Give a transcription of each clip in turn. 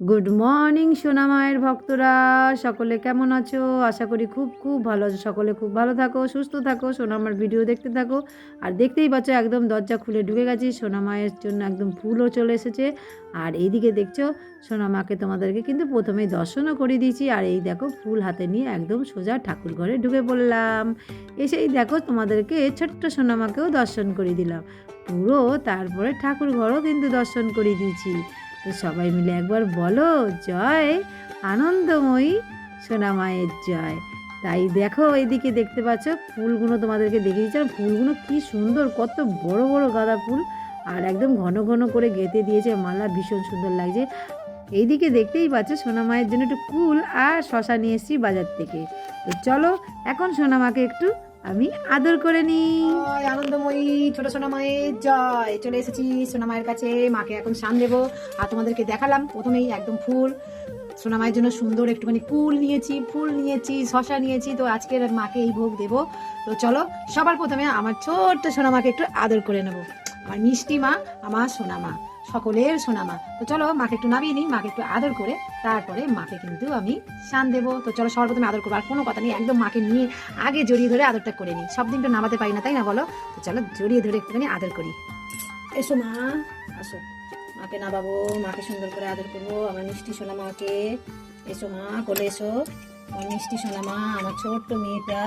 Good morning সোনা মায়ের ভক্তরা। সকলে কেমন আছো? আশা করি খুব খুব ভালো আছো। সকলে খুব ভালো থাকো, সুস্থ থাকো, সোনা আমার ভিডিও দেখতে থাকো। আর দেখতেই পাচ্ছ, একদম দরজা খুলে ঢুকে গেছি। সোনা মায়ের জন্য একদম ফুলও চলে এসেছে। আর এইদিকে দেখছ, সোনা মাকে তোমাদেরকে কিন্তু প্রথমেই দর্শনও করে দিয়েছি। আর এই দেখো, ফুল হাতে নিয়ে একদম সোজা ঠাকুর ঘরে ঢুকে পড়লাম। এসেই দেখো, তোমাদেরকে ছোট্ট সোনা মাকেও দর্শন করে দিলাম। পুরো তারপরে ঠাকুর ঘরও কিন্তু দর্শন করে দিয়েছি। তো সবাই মিলে একবার বলো, জয় আনন্দময়ী সোনা মায়ের জয়। তাই দেখো এইদিকে দেখতে পাচ্ছ, ফুলগুলো তোমাদেরকে দেখে দিচ্ছি আর ফুলগুলো কি সুন্দর, কত বড় বড় গাঁদা ফুল। আর একদম ঘন ঘন করে গেঁথে দিয়েছে, মালা ভীষণ সুন্দর লাগছে। এইদিকে দেখতেই পাচ্ছ, সোনা মায়ের জন্য একটু কুল আর শশা নিয়ে এসেছি বাজার থেকে। তো চলো, এখন সোনা মাকে একটু আমি আদর করে নিই। আনন্দময়ী, ছোট সোনা মায়ের জয়। চলে এসেছি সোনা মায়ের কাছে, মাকে এখন শান দেবো। আর তোমাদেরকে দেখালাম প্রথমেই একদম ফুল। সোনা মায়ের জন্য সুন্দর একটুখানি কুল নিয়েছি, ফুল নিয়েছি, শশা নিয়েছি। তো আজকের মাকে এই ভোগ দেবো। তো চলো, সবার প্রথমে আমার ছোট্ট সোনা মাকে একটু আদর করে নেব। আমার মিষ্টি মা, আমার সোনা মা সকলের সোনা মা তো চলো, মাকে একটু নামিয়ে নিই, মাকে একটু আদর করে, তারপরে মাকে কিন্তু আমি শান দেবো। তো চলো সবার প্রথমে আদর করব। আর কোনো কথা নেই, একদম মাকে নিয়ে আগে জড়িয়ে ধরে আদরটা করে নিই। সব দিন তো নামাতে পারি না, তাই না বলো? তো চলো, জড়িয়ে ধরে একটুখানি আদর করি। এসো মা, আসো। মাকে নামাবো, মাকে সুন্দর করে আদর করব। আমার মিষ্টি সোনা মাকে। এসো মা, কোলে এসো। আমার মিষ্টি সোনা মা, আমার ছোট্ট মেয়েটা।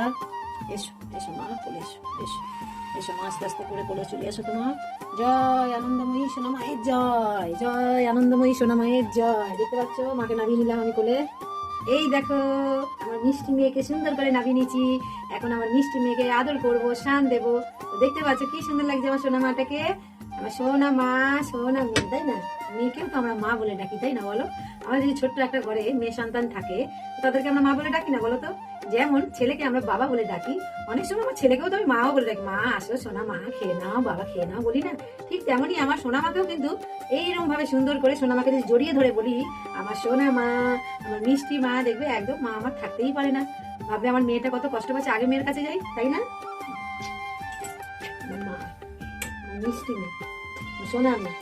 এসো এসো মা, কোলে এসো এসো। এসো আস্তে আস্তে করে কোলে চলে এসো তোমার। জয় আনন্দময়ী সোনা মায়ের জয় জয় আনন্দময়ী সোনা মায়ের জয়। দেখতে পাচ্ছ, মাকে নামিয়ে নিলাম আমি কোলে। এই দেখো, আমার মিষ্টি মেয়েকে সুন্দর করে নামিয়ে নিয়েছি। এখন আমার মিষ্টি মেয়েকে আদর করব, শান দেব। দেখতে পাচ্ছ, কি সুন্দর লাগছে আমার সোনা মাটাকে আমার সোনা মা সোনা মেয়ে তাই না? মেয়েকেও তো আমরা মা বলে ডাকি, তাই না বলো? আমাদের যদি ছোট্ট একটা ঘরে মেয়ে সন্তান থাকে তাদেরকে আমরা মা বলে ডাকি না, বলো তো? যেমন ছেলেকে আমরা বাবা বলে ডাকি, অনেক সময় আমার ছেলেকেও তো আমি মাও বলে ডাকি, মা, আসো সোনা, মা, খেয়ে নাও, বাবা খেয়ে নাও, বলি না। ঠিক তেমনই আমার সোনা মাকেও কিন্তু এইরকম ভাবে সুন্দর করে সোনা মাকে যদি জড়িয়ে ধরে বলি, আমার সোনা মা, আমার মিষ্টি মা, দেখবে একদম মা আমার থাকতেই পারে না। ভাববে আমার মেয়েটা কত কষ্ট পাচ্ছে আগে মেয়ের কাছে যাই, তাই না? মা মিষ্টি মেয়ে সোনা মেয়ে।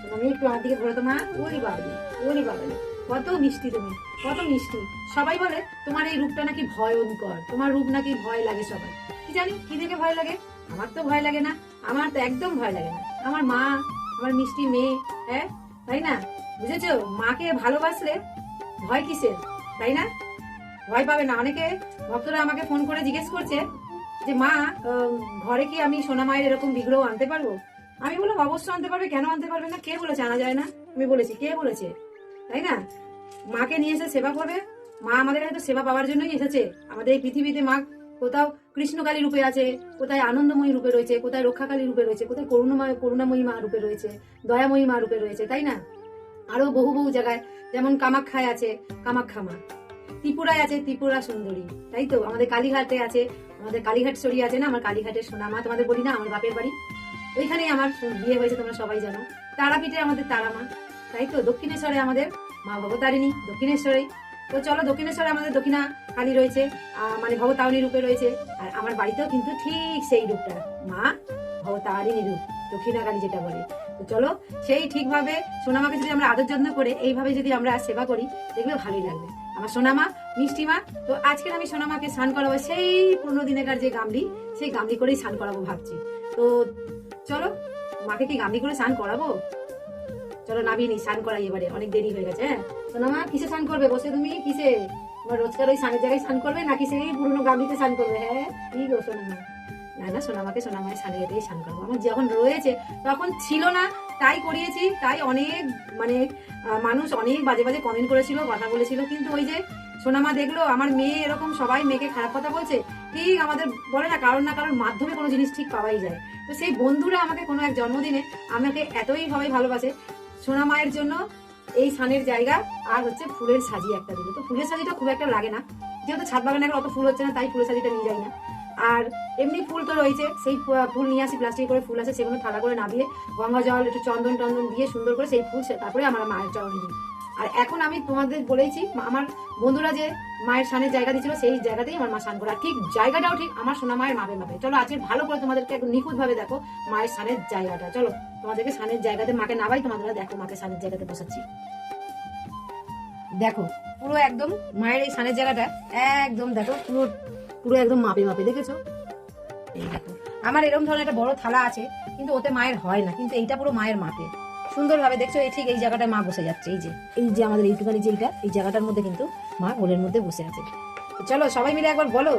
সোনা মেয়ে একটু আমার দিকে তো মা, ওরি বাবলি ওরি বাবলি কত মিষ্টি তুমি। কত মিষ্টি। সবাই বলে, তোমার এই রূপটা নাকি ভয়ঙ্কর। তোমার রূপ নাকি ভয় লাগে সবাই কি জানি, কি দেখে ভয় লাগে? আমার তো ভয় লাগে না। আমার তো একদম ভয় লাগে না। আমার মা, আমার মিষ্টি মেয়ে হ্যাঁ? তাই না? বুঝেছ? মাকে ভালোবাসলে ভয় কিসের? তাই না? ভয় পাবে না। অনেকে ভক্তরা আমাকে ফোন করে জিজ্ঞেস করছে যে, মা ঘরে কি আমি সোনা মায়ের এরকম বিগ্রহ আনতে পারব? আমি বললাম, অবশ্যই আনতে পারবে। কেন আনতে পারবে না? কে বলেছে? আনা যায় না? আমি বলেছি, কে বলেছে? তাই না? মাকে নিয়ে এসে সেবা করবে? মা আমাদের হয়তো সেবা পাওয়ার জন্যই এসেছে। আমাদের এই পৃথিবীতে মা কোথাও কৃষ্ণকালী রূপে আছে, কোথায় আনন্দময়ী রূপে রয়েছে, কোথায় রক্ষাকালী রূপে রয়েছে, কোথায় করুণাময়, করুণাময়ী মা রূপে রয়েছে, দয়াময়ী মা রূপে রয়েছে, তাই না? আরও বহু বহু জায়গায়, যেমন কামাখ্যায় আছে, কামাখ্যা মা। ত্রিপুরায় আছে ত্রিপুরা সুন্দরী, তাই তো? আমাদের কালীঘাটে আছে, আমাদের কালীঘাট সরি আছে না? আমার কালীঘাটের সোনা মা, তোমাদের বলি না? আমার বাপের বাড়ি। ওইখানেই আমার বিয়ে হয়েছে, তোমরা সবাই জানো। তারাপীঠে আমাদের তারা মা, তাই তো? দক্ষিণেশ্বরে আমাদের মা ভবতারিণী, দক্ষিণেশ্বরে। তো চলো দক্ষিণেশ্বরে আমাদের দক্ষিণা কালী রয়েছে মানে ভবতারিণী রূপে রয়েছে। আর আমার বাড়িতেও কিন্তু ঠিক সেই রূপটা, মা ভবতারিণী রূপ, দক্ষিণা কালী যেটা বলে। তো চলো সেই ঠিকভাবে সোনামাকে যদি আমরা আদর যত্ন করে, এইভাবে যদি আমরা সেবা করি, দেখবে ভালোই লাগবে। আমার সোনামা, মিষ্টি মা, তো আজকের আমি সোনামাকে স্নান করাবো, সেই পুরনো দিনেকার যে গামলি, সেই গামলি করেই স্নান করাবো ভাবছি। তো চলো, মাকে কি গামলি করে স্নান করাবো? চলো নামিয়ে নি স্নান করাই এবারে, অনেক দেরি হয়ে গেছে হ্যাঁ? সোনামা কিসে স্নান করবে? বসে তুমি কিসে? তোমার রোজকার ওই স্নানের জায়গায় স্নান করবে নাকি সেই পুরনো গামলিতে স্নান করবে? হ্যাঁ? কি গো সোনামা? না না, সোনামাকে সোনামায়ের স্নানের জায়গায় স্নান করব। আমার যখন রয়েছে, তখন ছিল না, তাই করিয়েছি, তাই অনেক মানে মানুষ অনেক বাজে বাজে কমেন্ট করেছিল, কথা বলেছিল, কিন্তু ওই যে সোনামা দেখল, আমার মেয়ে এরকম সবাই মেয়েকে খারাপ কথা বলছে, ঠিক আমাদের বলে না কারণ না কারোর মাধ্যমে কোনো জিনিস ঠিক পাওয়াই যায়। তো সেই বন্ধুরা আমাকে কোনো এক জন্মদিনে আমাকে এতই ভাবে ভালোবাসে সোনা মায়ের জন্য এই সানের জায়গা আর হচ্ছে ফুলের সাজি একটা দিল তো ফুলের সাজিটা খুব একটা লাগে না। যেহেতু ছাদ বাগানে এখন অত ফুল হচ্ছে না, তাই ফুলের সাজিটা নিয়ে যাই না। আর এমনি ফুল তো রয়েছে, সেই ফুল নিয়ে আসি প্লাস্টিক করে ফুল আছে, সেগুলো থালা করে নামিয়ে গঙ্গা জল, একটু চন্দন টন্দন দিয়ে সুন্দর করে সেই ফুল তারপরে আমার মায়ের চরণে দিই। আর এখন আমি তোমাদের বলেইছি আমার বন্ধুরা যে মায়ের সানের জায়গা দিয়েছিল, সেই জায়গাতেই আমার মা স্নান করে ঠিক জায়গাটাও ঠিক আমার সোনা মায়ের মাপে মাপে। চলো আজকে ভালো করে তোমাদেরকে একদম নিখুঁত ভাবে দেখো মায়ের সানের জায়গাটা। চলো, তোমাদেরকে সানের জায়গাতে মাকে নাবাই তোমাদের দেখো মাকে সানের জায়গাতে বসাচ্ছি। দেখো, পুরো একদম মায়ের এই সানের জায়গাটা একদম দেখো, পুরো পুরো একদম মাপে মাপে, দেখেছ? এই দেখো, আমার এরকম ধরনের একটা বড় থালা আছে, কিন্তু ওতে মায়ের হয় না, কিন্তু এইটা পুরো মায়ের মাপে। সুন্দরভাবে দেখছ, এই ঠিক এই জায়গাটায় মা বসে যাচ্ছে, এই যে এই যে আমাদের এইটুখানি যে এইটা, এই জায়গাটার মধ্যে কিন্তু মা গোলের মধ্যে বসে আছে। চলো, সবাই মিলে একবার বলো,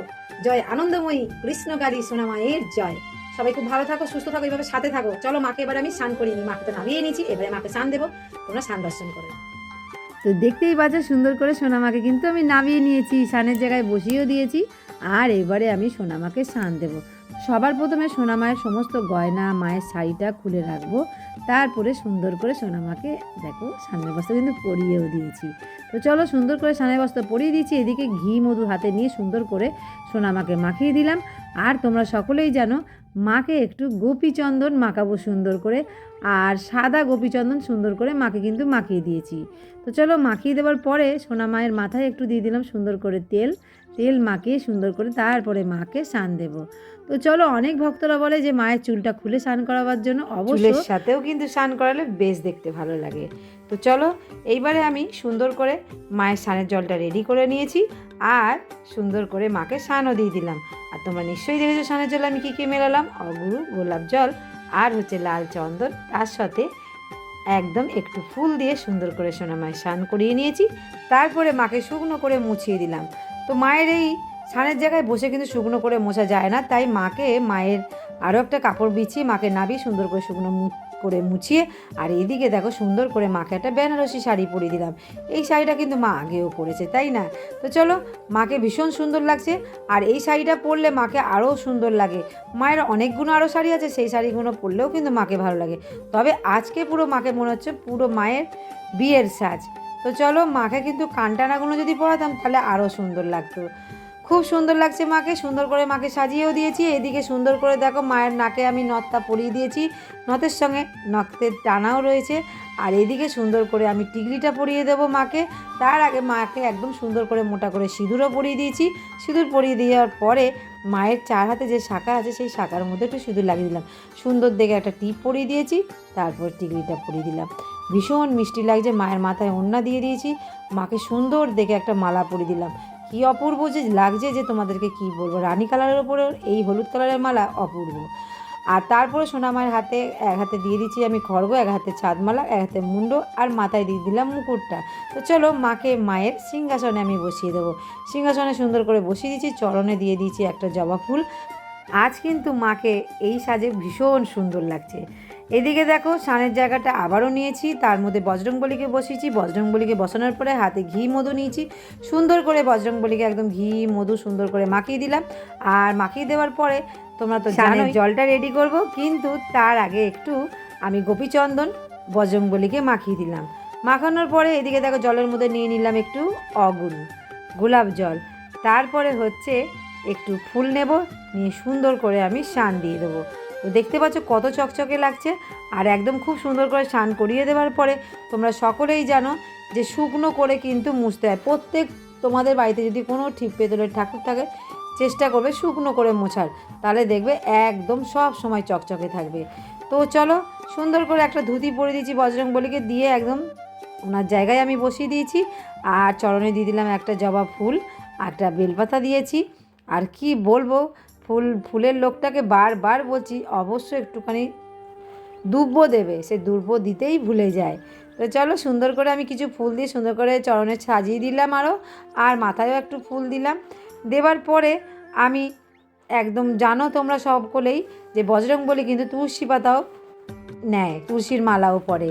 জয় আনন্দময়ী কৃষ্ণকারী মায়ের জয়। সবাই খুব ভালো থাকো, সুস্থ থাকো, এইভাবে সাথে থাকো। চলো, মাকে এবার আমি স্নান করিনি মাকে তো নামিয়ে নিয়েছি, এবারে মাকে স্নান দেবো, তোমরা স্নান দর্শন করো। তো দেখতেই পাচ্ছ, সুন্দর করে সোনামাকে কিন্তু আমি নামিয়ে নিয়েছি সানের জায়গায় বসিয়েও দিয়েছি, আর এবারে আমি সোনামাকে স্নান দেব। সবার প্রথমে সোনামায়ের সমস্ত গয়না, মায়ের শাড়িটা খুলে রাখব। তারপরে সুন্দর করে সোনামাকে দেখো, সামনের বস্তা কিন্তু পরিয়েও দিয়েছি। তো চলো সুন্দর করে সামনের বস্তা পরিয়ে দিয়েছি, এদিকে ঘি মধু হাতে নিয়ে সুন্দর করে সোনামাকে মাখিয়ে দিলাম। আর তোমরা সকলেই জানো, মাকে একটু গোপীচন্দন মাখাবো সুন্দর করে, আর সাদা গোপীচন্দন সুন্দর করে মাকে কিন্তু মাখিয়ে দিয়েছি। তো চলো মাখিয়ে দেওয়ার পরে সোনা মায়ের মাথায় একটু দিয়ে দিলাম সুন্দর করে তেল। তেল মাখিয়ে সুন্দর করে তারপরে মাকে স্নান দেব। তো চলো অনেক ভক্তরা বলে যে মায়ের চুলটা খুলে স্নান করাবার জন্য অবশ্যই সাথেও কিন্তু স্নান করালে বেশ দেখতে ভালো লাগে। তো চলো, এইবারে আমি সুন্দর করে মায়ের স্নানের জলটা রেডি করে নিয়েছি আর সুন্দর করে মাকে স্নানও দিয়ে দিলাম। আর তোমরা নিশ্চয়ই দেখেছ স্নানের জল আমি কী কী মেলালাম? অগুরু, গোলাপ জল আর হচ্ছে লাল চন্দন। তার সাথে একদম একটু ফুল দিয়ে সুন্দর করে সোনামায় স্নান করিয়ে নিয়েছি। তারপরে মাকে শুকনো করে মুছিয়ে দিলাম। তো মায়ের এই স্নানের জায়গায় বসে কিন্তু শুকনো করে মোছা যায় না, তাই মাকে মায়ের আরও একটা কাপড় বিছিয়ে মাকে নাবিয়ে সুন্দর করে শুকনো করে মুছিয়ে, আর এদিকে দেখো সুন্দর করে মাকে একটা বেনারসি শাড়ি পরিয়ে দিলাম। এই শাড়িটা কিন্তু মা আগেও পরেছে, তাই না? তো চলো, মাকে ভীষণ সুন্দর লাগছে, আর এই শাড়িটা পরলে মাকে আরও সুন্দর লাগে। মায়ের অনেকগুলো আরও শাড়ি আছে, সেই শাড়িগুলো পরলেও কিন্তু মাকে ভালো লাগে। তবে আজকে পুরো মাকে মনে হচ্ছে পুরো মায়ের বিয়ের সাজ। তো চলো মাকে কিন্তু কানটানাগুলো যদি পরাতাম তাহলে আরও সুন্দর লাগতো। খুব সুন্দর লাগছে মাকে, সুন্দর করে মাকে সাজিয়েও দিয়েছি। এদিকে সুন্দর করে দেখো মায়ের নাকে আমি নথটা পরিয়ে দিয়েছি। নথের সঙ্গে নথের টানাও রয়েছে। আর এদিকে সুন্দর করে আমি টিকলিটা পরিয়ে দেবো মাকে। তার আগে মাকে একদম সুন্দর করে মোটা করে সিঁদুরও পরিয়ে দিয়েছি। সিঁদুর পরিয়ে দেওয়ার পরে মায়ের চার হাতে যে শাখা আছে সেই শাখার মধ্যে একটু সিঁদুর লাগিয়ে দিলাম। সুন্দর দেখে একটা টিপ পরিয়ে দিয়েছি, তারপর টিকলিটা পরিয়ে দিলাম। ভীষণ মিষ্টি লাগছে, মায়ের মাথায় ওড়না দিয়ে দিয়েছি। মাকে সুন্দর দেখে একটা মালা পরে দিলাম। কি অপূর্ব যে লাগছে যে তোমাদেরকে কি বলব? রানী কালারের ওপরে এই হলুদ কালারের মালা অপূর্ব। আর তারপরে সোনা মায়ের হাতে, এক হাতে দিয়ে দিচ্ছি আমি খড়গ, এক হাতে চাঁদমালা, এক হাতে মুন্ড আর মাথায় দিয়ে দিলাম মুকুটটা। তো চলো মাকে মায়ের সিংহাসনে আমি বসিয়ে দেবো। সিংহাসনে সুন্দর করে বসিয়ে দিয়েছি চরণে দিয়ে দিয়েছি একটা জবা ফুল। আজ কিন্তু মাকে এই সাজে ভীষণ সুন্দর লাগছে। এদিকে দেখো স্নানের জায়গাটা আবারও নিয়েছি। তার মধ্যে বজরংবলীকে বসিয়েছি। বজরংবলীকে বসানোর পরে হাতে ঘি মধু নিয়েছি। সুন্দর করে বজরংবলীকে একদম ঘি মধু সুন্দর করে মাখিয়ে দিলাম। আর মাখিয়ে দেওয়ার পরে তোমরা তো জানো জলটা রেডি করব। কিন্তু তার আগে একটু আমি গোপীচন্দন বজরংবলীকে মাখিয়ে দিলাম। মাখানোর পরে এদিকে দেখো জলের মধ্যে নিয়ে নিলাম একটু অগুন গোলাপ জল। তারপরে হচ্ছে একটু ফুল নেব নিয়ে সুন্দর করে আমি স্নান দিয়ে দেবো। দেখতে পাচ্ছ কত চকচকে লাগছে আর একদম খুব সুন্দর করে স্নান করিয়ে দেওয়ার পরে তোমরা সকলেই জানো যে শুকনো করে কিন্তু মুছতে হয়। প্রত্যেক তোমাদের বাড়িতে যদি কোনো ঠিক পেতলের ঠাকুর থাকে, চেষ্টা করবে শুকনো করে মোছার। তাহলে দেখবে একদম সব সময় চকচকে থাকবে। তো চলো সুন্দর করে একটা ধুতি পরে দিয়েছি বজরং বলিকে দিয়ে একদম ওনার জায়গায় আমি বসিয়ে দিয়েছি। আর চরণে দিয়ে দিলাম একটা জবা ফুল, একটা বেলপাতা দিয়েছি। আর কি বলব ফুল, ফুলের লোকটাকে বারবার বলছি অবশ্যই একটুখানি দুব্য দেবে, সে দুব্য দিতেই ভুলে যায়। তো চলো সুন্দর করে আমি কিছু ফুল দিয়ে সুন্দর করে চরণে সাজিয়ে দিলাম আরও আর মাথায়ও একটু ফুল দিলাম। দেওয়ার পরে আমি একদম জানো তোমরা সকলেই যে বজরং বলি কিন্তু তুলসী পাতাও নেয়, তুলসীর মালাও পরে।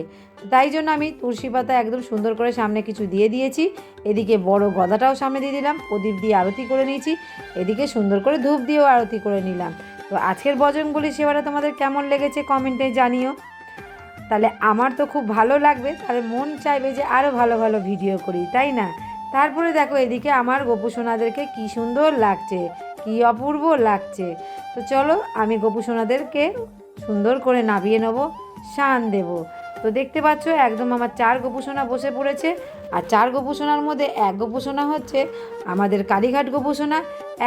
তাই জন্য আমি তুলসী পাতা একদম সুন্দর করে সামনে কিছু দিয়ে দিয়েছি। এদিকে বড় গদাটাও সামনে দিয়ে দিলাম, প্রদীপ দিয়ে আরতি করে নিয়েছি। এদিকে সুন্দর করে ধূপ দিয়েও আরতি করে নিলাম। তো আজকের বজরংবলী সেবাটা তোমাদের কেমন লেগেছে কমেন্টে জানিও। তাহলে আমার তো খুব ভালো লাগবে, তাহলে মন চাইবে যে আরও ভালো ভালো ভিডিও করি, তাই না? তারপরে দেখো এদিকে আমার গোপু সোনাদেরকে কী সুন্দর লাগছে, কী অপূর্ব লাগছে। তো চলো আমি গোপু সোনাদেরকে সুন্দর করে নাবিয়ে নেব, শান দেব। তো দেখতে পাচ্ছ, একদম আমার চার গোপুসোনা বসে পড়েছে। আর চার গোপুসোনার মধ্যে এক গোপুসোনা হচ্ছে আমাদের কালীঘাট গোপুসোনা,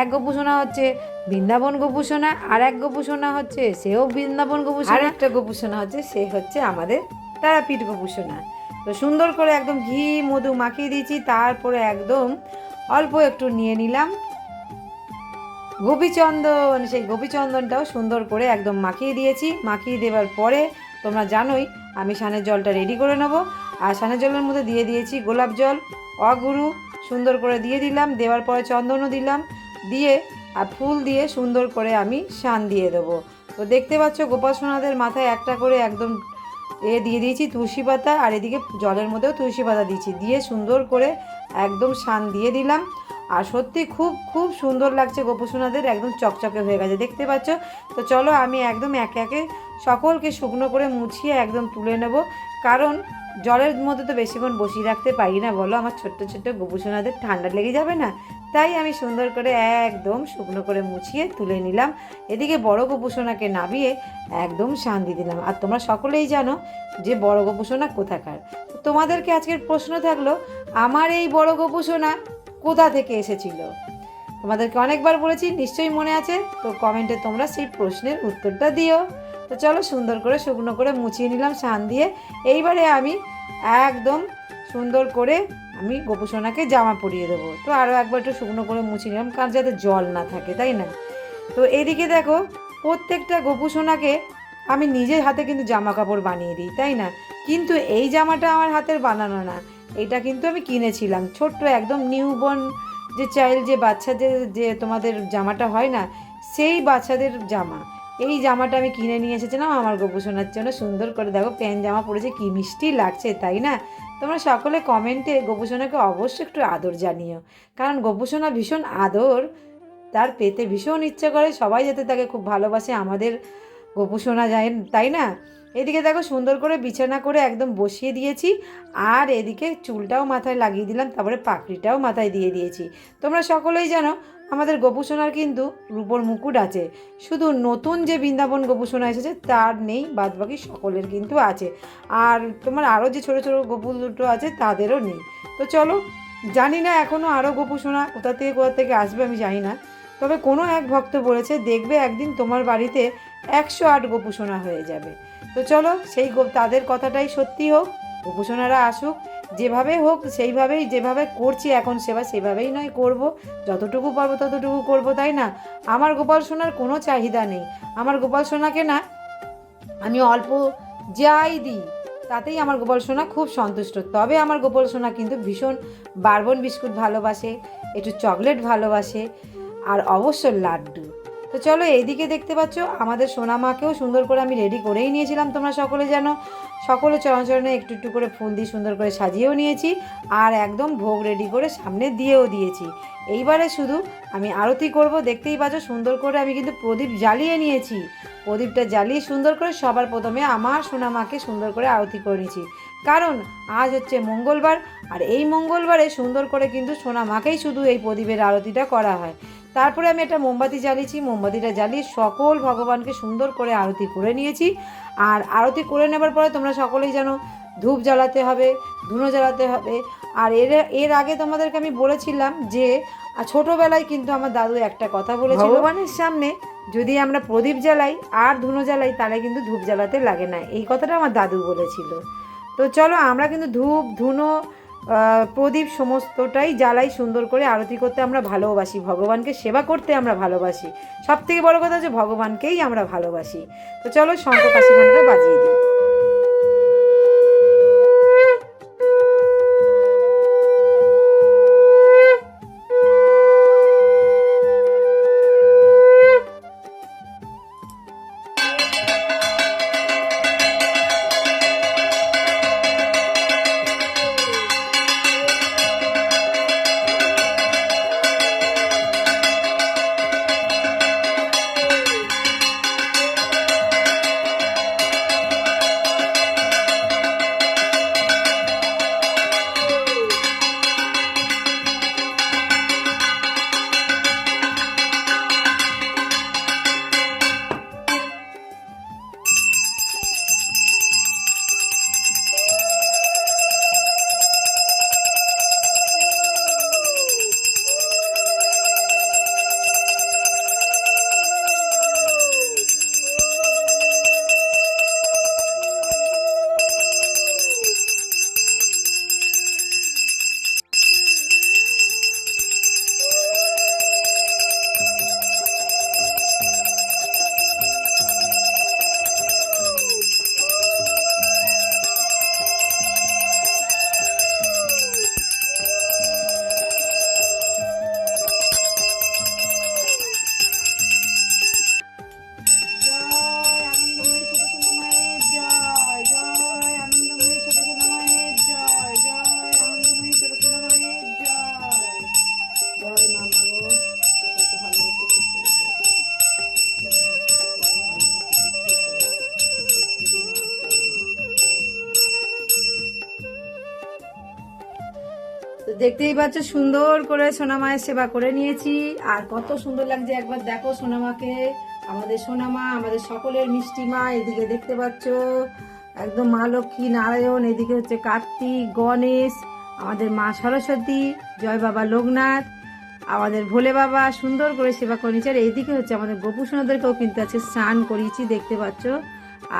এক গোপুসোনা হচ্ছে বৃন্দাবন গোপুসোনা, আর এক গোপুসোনা হচ্ছে সেও বৃন্দাবন গোপুসোনা। আর একটা গোপুসোনা হচ্ছে, সে হচ্ছে আমাদের তারাপীঠ গোপুসোনা। তো সুন্দর করে একদম ঘি, মধু মাখিয়ে দিয়েছি, তারপরে একদম অল্প একটু নিয়ে নিলাম। গোপীচন্দন, সেই গোপীচন্দনটাও সুন্দর করে একদম মাখিয়ে দিয়েছি। মাখিয়ে দেওয়ার পরে তোমরা জানোই আমি সানের জলটা রেডি করে নেব। আর সানের জলের মধ্যে দিয়ে দিয়েছি গোলাপ জল, অগুরু, সুন্দর করে দিয়ে দিলাম, দেওয়ার পরে চন্দনও দিলাম, দিয়ে আর ফুল দিয়ে সুন্দর করে আমি শান দিয়ে দেবো। তো দেখতে পাচ্ছ গোপাল সোনাদের মাথায় একটা করে একদম এ দিয়ে দিয়েছি তুলসী পাতা, আর এদিকে জলের মধ্যেও তুলসী পাতা দিয়েছি। দিয়ে সুন্দর করে একদম শান দিয়ে দিলাম। আর সত্যি খুব খুব সুন্দর লাগছে গোপসোনাদের, একদম চকচকে হয়ে গেছে, দেখতে পাচ্ছ? তো চলো আমি একদম একে একে সকলকে শুকনো করে মুছিয়ে একদম তুলে নেব। কারণ জলের মধ্যে তো বেশিক্ষণ বসিয়ে রাখতে পারি না, বলো? আমার ছোট্ট ছোট্ট গোপসোনাদের ঠান্ডা লেগে যাবে না? তাই আমি সুন্দর করে একদম শুকনো করে মুছিয়ে তুলে নিলাম। এদিকে বড় গোপুসোনাকে নাবিয়ে একদম শান্তি দিলাম। আর তোমরা সকলেই জানো যে বড় গোপুসোনা কোথাকার। তোমাদেরকে আজকের প্রশ্ন থাকল, আমার এই বড় গোপুসোনা কোথা থেকে এসেছিল? তোমাদেরকে অনেকবার বলেছি, নিশ্চয়ই মনে আছে, তো কমেন্টে তোমরা সেই প্রশ্নের উত্তরটা দিও। তো চলো সুন্দর করে শুকনো করে মুছিয়ে নিলাম শান দিয়ে। এইবারে আমি একদম সুন্দর করে আমি গোপুসোনাকে জামা পরিয়ে দেবো। তো আরও একবার একটু শুকনো করে মুছিয়ে নিলাম, কারণ যাতে জল না থাকে, তাই না? তো এদিকে দেখো, প্রত্যেকটা গোপুসোনাকে আমি নিজের হাতে কিন্তু জামা কাপড় বানিয়ে দিই, তাই না? কিন্তু এই জামাটা আমার হাতের বানানো না। এটা কিন্তু আমি কিনেছিলাম। ছোট্ট একদম নিউবর্ন যে চাইল্ড যে বাচ্চাদের যে তোমাদের জামাটা হয় না, সেই বাচ্চাদের জামা। এই জামাটা আমি কিনে নিয়ে এসেছিলাম আমার গোপুসোনার জন্য। সুন্দর করে দেখো প্যান জামা পরেছে, কি মিষ্টি লাগছে, তাই না? তোমরা সকলে কমেন্টে গোপুসোনাকে অবশ্যই একটু আদর জানিও। কারণ গোপুসোনা ভীষণ আদর, তার পেতে ভীষণ ইচ্ছে করে। সবাই যাতে তাকে খুব ভালোবাসে, আমাদের গোপুসোনা যায়, তাই না? এদিকে দেখো সুন্দর করে বিছানা করে একদম বসিয়ে দিয়েছি, আর এদিকে চুলটাও মাথায় লাগিয়ে দিলাম, তারপরে পাকড়িটাও মাথায় দিয়ে দিয়েছি। তোমরা সকলেই জানো, আমাদের গোপুসোনার কিন্তু রূপোর মুকুট আছে। শুধু নতুন যে বৃন্দাবন গোপুসোনা এসেছে, তার নেই বাদ বাকি সকলের কিন্তু আছে। আর তোমার আরও যে ছোটো ছোটো গোপুল দুটো আছে, তাদেরও নেই। তো চলো, জানি না এখনও আরও গোপুসোনা কোথা থেকে কোথা থেকে আসবে, আমি জানি না। তবে কোনো এক ভক্ত বলেছে, দেখবে একদিন তোমার বাড়িতে একশো আট গোপুসোনা হয়ে যাবে। তো চলো, সেই তাদের কথাটাই সত্যি হোক গোপুসোনারা আসুক, যেভাবে হোক সেইভাবেই, যেভাবে করছি এখন সেবা সেভাবেই নয় করব, যতটুকু পারব ততটুকু করব, তাই না? আমার গোপাল সোনার কোনো চাহিদা নেই। আমার গোপাল সোনাকে না, আমি অল্প যাই দিই, তাতেই আমার গোপাল সোনা খুব সন্তুষ্ট। তবে আমার গোপাল সোনা কিন্তু ভীষণ বারবন বিস্কুট ভালোবাসে, একটু চকলেট ভালোবাসে, আর অবশ্য লাড্ডু। তো চলো এইদিকে দেখতে পাচ্ছ, আমাদের সোনা মাকেও সুন্দর করে আমি রেডি করেই নিয়েছিলাম, তোমরা সকলে জানো। সকলে চরণচরণে একটু একটু করে ফুল দিয়ে সুন্দর করে সাজিয়েও নিয়েছি, আর একদম ভোগ রেডি করে সামনে দিয়েও দিয়েছি। এইবারে শুধু আমি আরতি করব, দেখতেই পাচ্ছ সুন্দর করে আমি কিন্তু প্রদীপ জ্বালিয়ে নিয়েছি। প্রদীপটা জ্বালিয়ে সুন্দর করে সবার প্রথমে আমার সোনা মাকে সুন্দর করে আরতি করে নিয়েছি। কারণ আজ হচ্ছে মঙ্গলবার, আর এই মঙ্গলবারে সুন্দর করে কিন্তু সোনা মাকেই শুধু এই প্রদীপের আরতিটা করা হয়। তারপরে আমি একটা মোমবাতি জ্বালিয়েছি মোমবাতিটা জ্বালিয়ে সকল ভগবানকে সুন্দর করে আরতি করে নিয়েছি। আর আরতি করে নেবার পরে তোমরা সকলেই জানো ধূপ জ্বালাতে হবে ধুনো জ্বালাতে হবে। আর এর এর আগে তোমাদেরকে আমি বলেছিলাম যে ছোটবেলায় কিন্তু আমার দাদু একটা কথা বলেছিল ভগবানের সামনে যদি আমরা প্রদীপ জ্বালাই আর ধুনো জ্বালাই তাহলে কিন্তু ধূপ জ্বালাতে লাগে না। এই কথাটা আমার দাদু বলেছিল। তো চলো আমরা কিন্তু ধূপ ধুনো প্রদীপ সমস্তটাই জ্বালাই সুন্দর করে আরতি করতে আমরা ভালোবাসি। ভগবানকে সেবা করতে আমরা ভালোবাসি। সব থেকে বড় কথা যে ভগবানকেই আমরা ভালোবাসি। তো চলো শঙ্খ কাশি গানটা বাজিয়ে দিই। তো দেখতেই পাচ্ছ, সুন্দর করে সোনামায়ের সেবা করে নিয়েছি। আর কত সুন্দর লাগছে, একবার দেখো সোনামাকে। আমাদের সোনামা, আমাদের সকলের মিষ্টি মা, এদিকে দেখতে পাচ্ছ। একদম মা লক্ষ্মী নারায়ণ, এদিকে হচ্ছে কার্তিক, গণেশ, আমাদের মা সরস্বতী, জয় বাবা লোকনাথ, আমাদের ভোলে বাবা সুন্দর করে সেবা করে নিচ্ছে আর এইদিকে হচ্ছে আমাদের গোপু সোনাদেরকেও কিন্তু আছে স্নান করিয়েছি, দেখতে পাচ্ছ।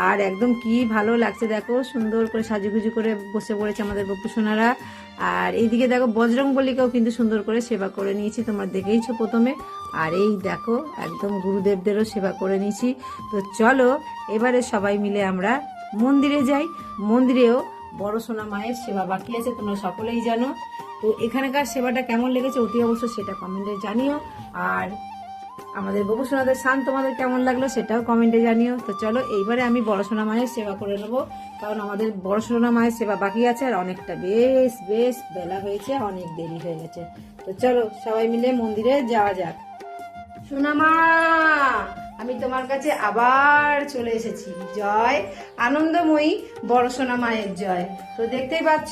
আর একদম কি ভালো লাগছে দেখো, সুন্দর করে সাজুগুজু করে বসে পড়েছে আমাদের গোপু সোনারা। আর এইদিকে দেখো বজরং বলিকেও কিন্তু সুন্দর করে সেবা করে নিয়েছি, তোমরা দেখেইছো প্রথমে। আর এই দেখো, একদম গুরুদেবদেরও সেবা করে নিয়েছি। তো চলো, এবারে সবাই মিলে আমরা মন্দিরে যাই। মন্দিরেও বড় সোনা মায়ের সেবা বাকি আছে, তোমরা সকলেই জানো। তো এখানকার সেবাটা কেমন লেগেছে অতি অবশ্য সেটা কমেন্টে জানিও। আর আমাদের বাবু সোনাদের সান তোমাদের কেমন লাগল সেটাও কমেন্টে জানিও। তো চলো, এইবারে আমি বড় সোনা মায়ের সেবা করে নেব, কারণ আমাদের বড় সোনা মায়ের সেবা বাকি আছে আর অনেকটা বেশ বেশ বেলা হয়েছে, অনেক দেরি হয়ে গেছে। তো চলো, সবাই মিলে মন্দিরে যাওয়া যাক। সোনামা আমি তোমার কাছে আবার চলে এসেছি। জয় আনন্দময়ী বড় সোনা মায়ের জয়। তো দেখতেই পাচ্ছ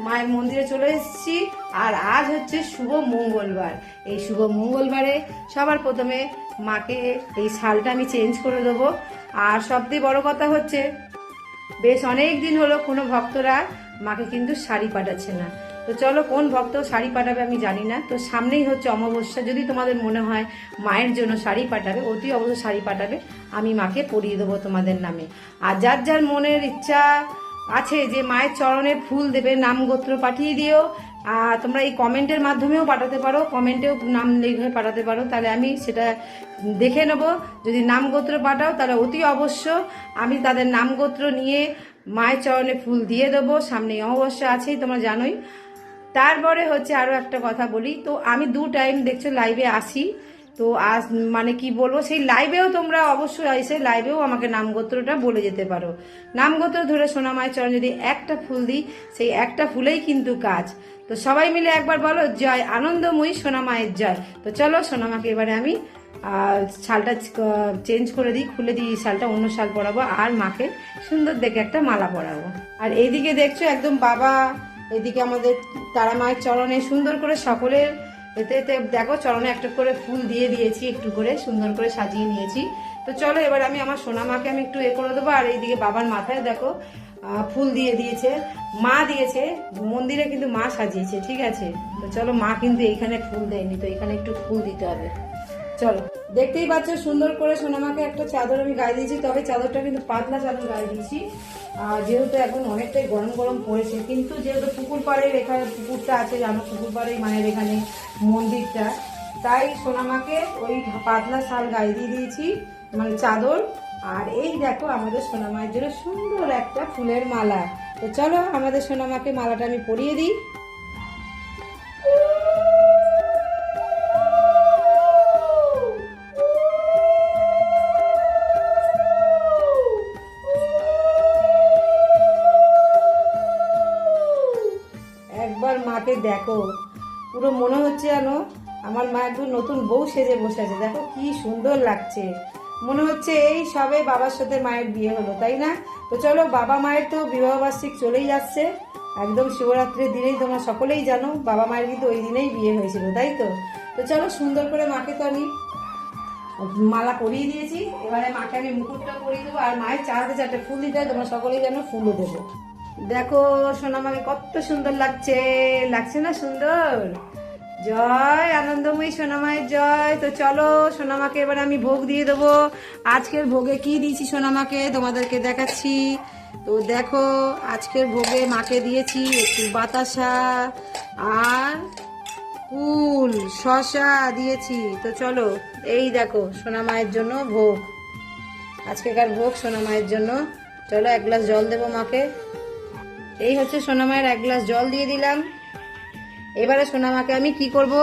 মায়ের মন্দিরে চলে এসেছি। আর আজ হচ্ছে শুভ মঙ্গলবার। এই শুভ মঙ্গলবারে সবার প্রথমে মাকে এই শালটা আমি চেঞ্জ করে দেবো। আর সবথেকে বড় কথা হচ্ছে, বেশ অনেক দিন হলো কোনো ভক্তরা মাকে কিন্তু শাড়ি পাঠাচ্ছে না। তো চলো কোন ভক্ত শাড়ি পাঠাবে আমি জানি না। তো সামনেই হচ্ছে অমাবস্যা। যদি তোমাদের মনে হয় মায়ের জন্য শাড়ি পাঠাবে, অতি অবশ্য শাড়ি পাঠাবে, আমি মাকে পরিয়ে দেবো তোমাদের নামে। আর যার যার মনের ইচ্ছা আছে যে মায়ের চরণে ফুল দেবে, নাম গোত্র পাঠিয়ে দিও। আর তোমরা এই কমেন্টের মাধ্যমেও পাঠাতে পারো, কমেন্টেও নাম লিখে পাঠাতে পারো। তাহলে আমি সেটা দেখে নেব। যদি নাম গোত্র পাঠাও, তাহলে অতি অবশ্য আমি তাদের নাম গোত্র নিয়ে মায়ের চরণে ফুল দিয়ে দেবো। সামনে অমাবস্যা আছেই, তোমরা জানোই। তারপরে হচ্ছে আরও একটা কথা বলি। তো আমি দু টাইম দেখছ লাইভে আসি। তো আজ মানে কি বলব, সেই লাইভেও তোমরা অবশ্যই এসে লাইভেও আমাকে নামগোত্রটা বলে যেতে পারো। নামগোত্র ধরে সোনা মায়ের চরণ যদি একটা ফুল দিই, সেই একটা ফুলেই কিন্তু কাজ। তো সবাই মিলে একবার বলো, জয়, আনন্দময়ী সোনা মায়ের জয়। তো চলো সোনামাকে এবারে আমি শালটা চেঞ্জ করে দিই, খুলে দিই, শালটা অন্য শাল পরাবো, আর মাকে সুন্দর দেখে একটা মালা পরাবো। আর এইদিকে দেখছ একদম বাবা, এদিকে আমাদের তারা মায়ের চরণে সুন্দর করে সকলের এতে এতে দেখো চরণে একটা করে ফুল দিয়ে দিয়েছি, একটু করে সুন্দর করে সাজিয়ে নিয়েছি। তো চলো এবার আমি আমার সোনা মাকে আমি একটু এ করে দেবো, আর এইদিকে বাবার মাথায় দেখো ফুল দিয়ে দিয়েছে। মা দিয়েছে, মন্দিরে কিন্তু মা সাজিয়েছে, ঠিক আছে? তো চলো মা কিন্তু এইখানে ফুল দেয়নি, তো এখানে একটু ফুল দিতে হবে। চলো। দেখতেই পাচ্ছ, সুন্দর করে সোনামাকে একটা চাদর আমি গায়ে দিয়েছি, তবে চাদরটা কিন্তু পাতলা চাদর গায়ে দিয়েছি। আর যেহেতু এখন অনেকটাই গরম গরম পড়েছে, কিন্তু যেহেতু পুকুর পাড়ের এখানে পুকুরটা আছে, জানো পুকুর পাড়েই মায়ের এখানে মন্দিরটা, তাই সোনামাকে ওই পাতলা শাল গায়ে দিয়ে দিয়েছি মানে চাদর। আর এই দেখো আমাদের সোনামায়ের জন্য সুন্দর একটা ফুলের মালা। তো চলো আমাদের সোনামাকে মালাটা আমি পরিয়ে দিই। দেখো, পুরো মনে হচ্ছে যেন আমার মা একটু নতুন বউ সেজে বসে আছে। দেখো কি সুন্দর লাগছে। মনে হচ্ছে এই সবে বাবার সাথে মায়ের বিয়ে হলো, তাই না? তো চলো, বাবা মায়ের তো বিবাহবার্ষিক চলেই যাচ্ছে। একদম শিবরাত্রির দিনেই তোমরা সকলেই জানো, বাবা মায়ের কিন্তু ওই দিনেই বিয়ে হয়েছিল, তাই তো? তো চলো, সুন্দর করে মাকে তো আমি মালা পরিয়ে দিয়েছি। এবারে মাকে আমি মুকুটটা পরিয়ে দেবো, আর মায়ের চারটে চারটে ফুল দিতে তোমরা সকলেই যেন ফুলও দেবো। দেখো সোনামাকে কত সুন্দর লাগছে। লাগছে না সুন্দর? জয় আনন্দময়ী সোনামায়ের জয়। তো চলো সোনামাকে এবার আমি ভোগ দিয়ে দেবো। আজকের ভোগে কি দিয়েছি সোনামাকে তোমাদেরকে দেখাচ্ছি। তো দেখো, আজকের ভোগে মাকে দিয়েছি একটু বাতাসা আর কুল শশা দিয়েছি। তো চলো, এই দেখো, সোনা মায়ের জন্য ভোগ। আজকেকার ভোগ সোনা মায়ের জন্য। চলো, এক গ্লাস জল দেবো মাকে। এই হচ্ছে সোনা মায়ের এক গ্লাস জল দিয়ে দিলাম। এবারে সোনা মাকে আমি কি করব?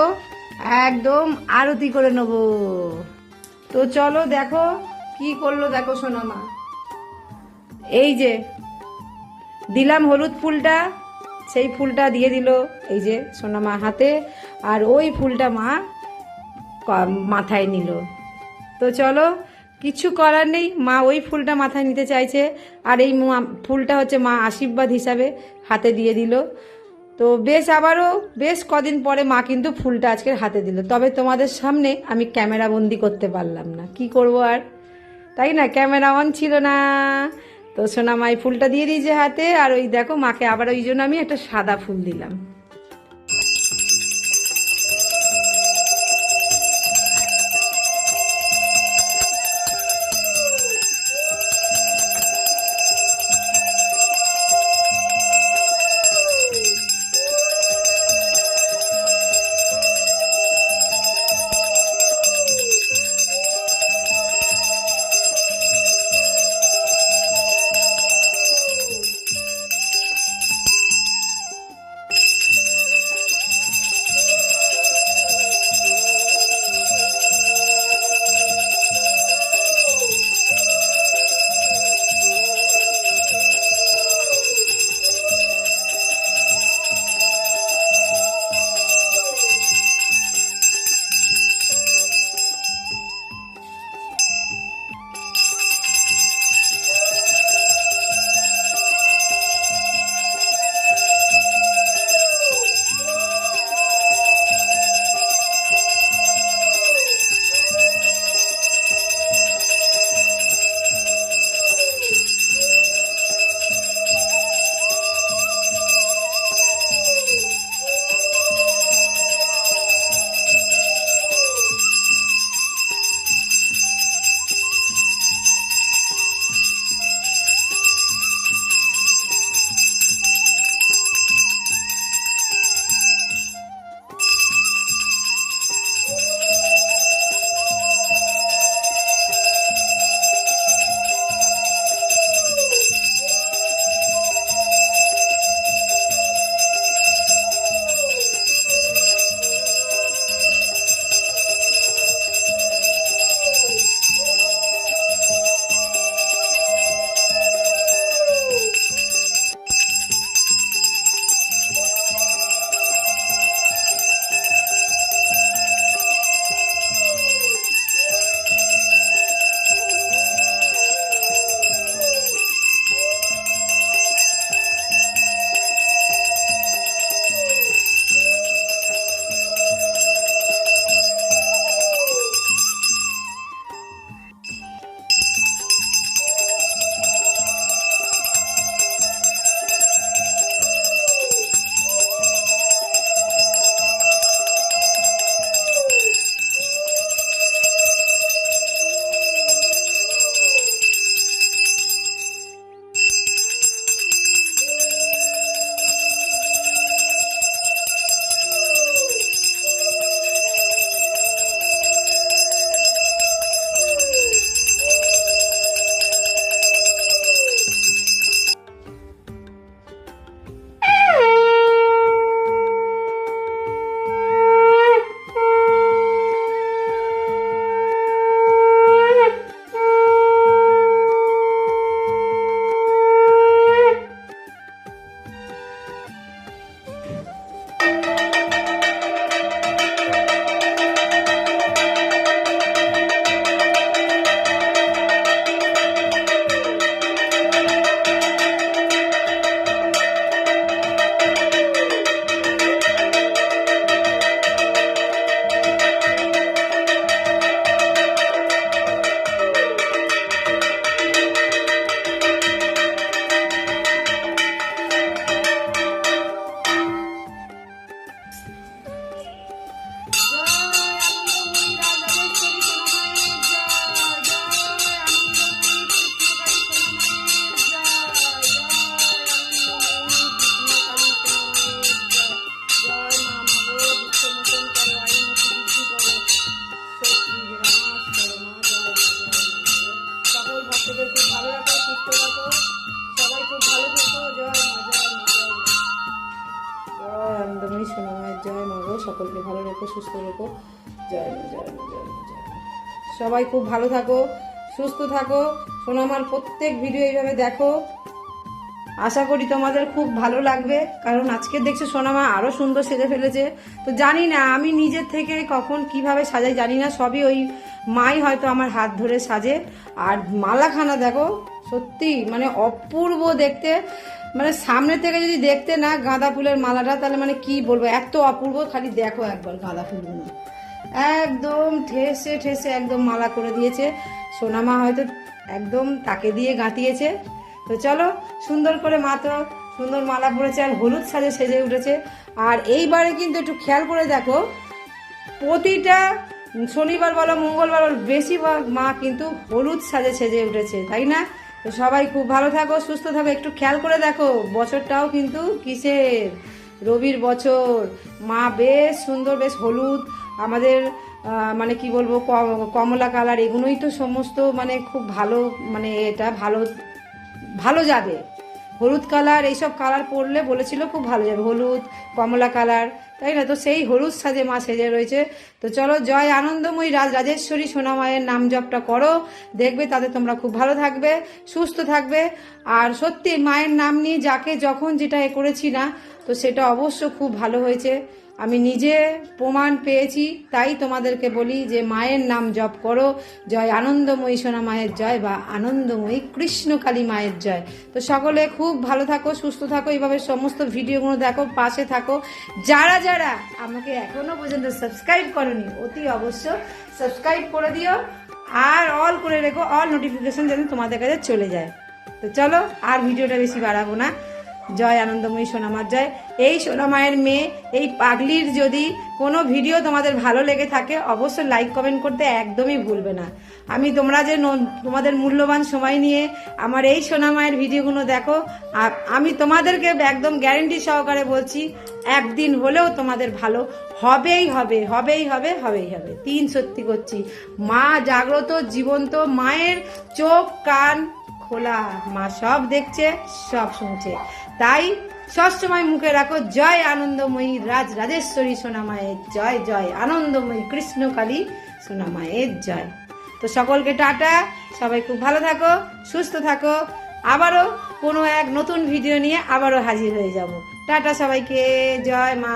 একদম আরতি করে নেব। তো চলো দেখো, কি করল দেখো সোনা মা। এই যে, দিলাম হলুদ ফুলটা, সেই ফুলটা দিয়ে দিল এই যে সোনা মা হাতে, আর ওই ফুলটা মা মাথায় নিল। তো চলো কিছু করার নেই। মা ওই ফুলটা মাথায় নিতে চাইছে। আর এই ফুলটা হচ্ছে মা আশীর্বাদ হিসাবে হাতে দিয়ে দিল। তো বেশ আবারও, বেশ কদিন পরে মা কিন্তু ফুলটা আজকের হাতে দিল। তবে তোমাদের সামনে আমি ক্যামেরা বন্দি করতে পারলাম না। কি করব আর? তাই না? ক্যামেরা অন ছিল না। তো সোনা মাই ফুলটা দিয়ে দিয়েছে হাতে। আর ওই দেখো, মাকে আবার ওই জন্য আমি একটা সাদা ফুল দিলাম। সবাই খুব ভালো থাকো, সুস্থ থাকো। সোনামার প্রত্যেক ভিডিও এইভাবে দেখো। আশা করি তোমাদের খুব ভালো লাগবে, কারণ আজকে দেখছ সোনামা আরও সুন্দর সেজে ফেলেছে। তো জানি না, আমি নিজের থেকে কখন কীভাবে সাজাই জানি না, সবই ওই মাই হয়তো আমার হাত ধরে সাজে। আর মালাখানা দেখো, সত্যি মানে অপূর্ব দেখতে। মানে সামনে থেকে যদি দেখতে না গাঁদা ফুলের মালাটা, তাহলে মানে কি বলব, এত অপূর্ব, খালি দেখো একবার গাঁদা ফুলগুলো। একদম ঠেসে ঠেসে একদম মালা করে দিয়েছে। সোনামা হয়তো একদম তাকে দিয়ে গাঁথিয়েছে তো চলো, সুন্দর করে মা তো সুন্দর মালা পরেছে আর হলুদ সাজে সেজে উঠেছে। আর এইবারে কিন্তু একটু খেয়াল করে দেখো, প্রতিটা শনিবার বলো, মঙ্গলবার বলো, বেশিরভাগ মা কিন্তু হলুদ সাজে সেজে উঠেছে, তাই না? তো সবাই খুব ভালো থাকো, সুস্থ থাকো। একটু খেয়াল করে দেখো, বছরটাও কিন্তু কিসের? রবির বছর। মা বেশ সুন্দর, বেশ হলুদ আমাদের মানে কি বলব কমলা কালার এগুলোই তো সমস্ত মানে খুব ভালো মানে এটা ভালো ভালো যাবে। হলুদ কালার, এইসব কালার পরলে বলেছিল খুব ভালো যাবে। হলুদ, কমলা কালার, তাই না? তো সেই হলুদ সাজে, মা সেজে রয়েছে। তো চলো, জয় আনন্দময়ী রাজ, রাজেশ্বরী সোনা মায়ের নাম জপটা করো। দেখবে তাতে তোমরা খুব ভালো থাকবে, সুস্থ থাকবে। আর সত্যি, মায়ের নাম নিয়ে যাকে যখন যেটা এ করেছি না, তো সেটা অবশ্য খুব ভালো হয়েছে। আমি নিজে প্রমাণ পেয়েছি, তাই তোমাদেরকে বলি যে মায়ের নাম জপ করো। জয় আনন্দময়ী সোনা মায়ের জয় বা আনন্দময়ী কৃষ্ণকালী মায়ের জয়। তো সকলে খুব ভালো থাকো, সুস্থ থাকো, এইভাবে সমস্ত ভিডিওগুলো দেখো, পাশে থাকো। যারা যারা আমাকে এখনও পর্যন্ত সাবস্ক্রাইব করনি, অতি অবশ্য সাবস্ক্রাইব করে দিও আর অল করে রেখো, অল নোটিফিকেশন যেন তোমাদের কাছে চলে যায়। তো চলো আর ভিডিওটা বেশি বাড়াবো না। জয় আনন্দময়ী সোনামার জয়। এই সোনামায়ের মেয়ে, এই পাগলির যদি কোনো ভিডিও তোমাদের ভালো লেগে থাকে, অবশ্যই লাইক কমেন্ট করতে একদমই ভুলবে না। আমি তোমরা যে তোমাদের মূল্যবান সময় নিয়ে আমার এই সোনামায়ের ভিডিওগুলো দেখো আমি তোমাদেরকে একদম গ্যারেন্টি সহকারে বলছি, একদিন হলেও তোমাদের ভালো হবেই হবে হবেই হবে হবেই হবে। তিন সত্যি করছি। মা জাগ্রত, জীবন্ত, মায়ের চোখ, কান খোলা। মা সব দেখছে, সব শুনছে। তাই সবসময় মুখে রাখো জয় আনন্দময়ী রাজ রাজেশ্বরী সোনামায়ের জয় জয় আনন্দময়ী কৃষ্ণকালী সোনামায়ের জয়। তো সকলকে টাটা, সবাই খুব ভালো থাকো, সুস্থ থাকো, আবারও কোনো এক নতুন ভিডিও নিয়ে আবারও হাজির হয়ে যাব। টাটা সবাইকে, জয় মা।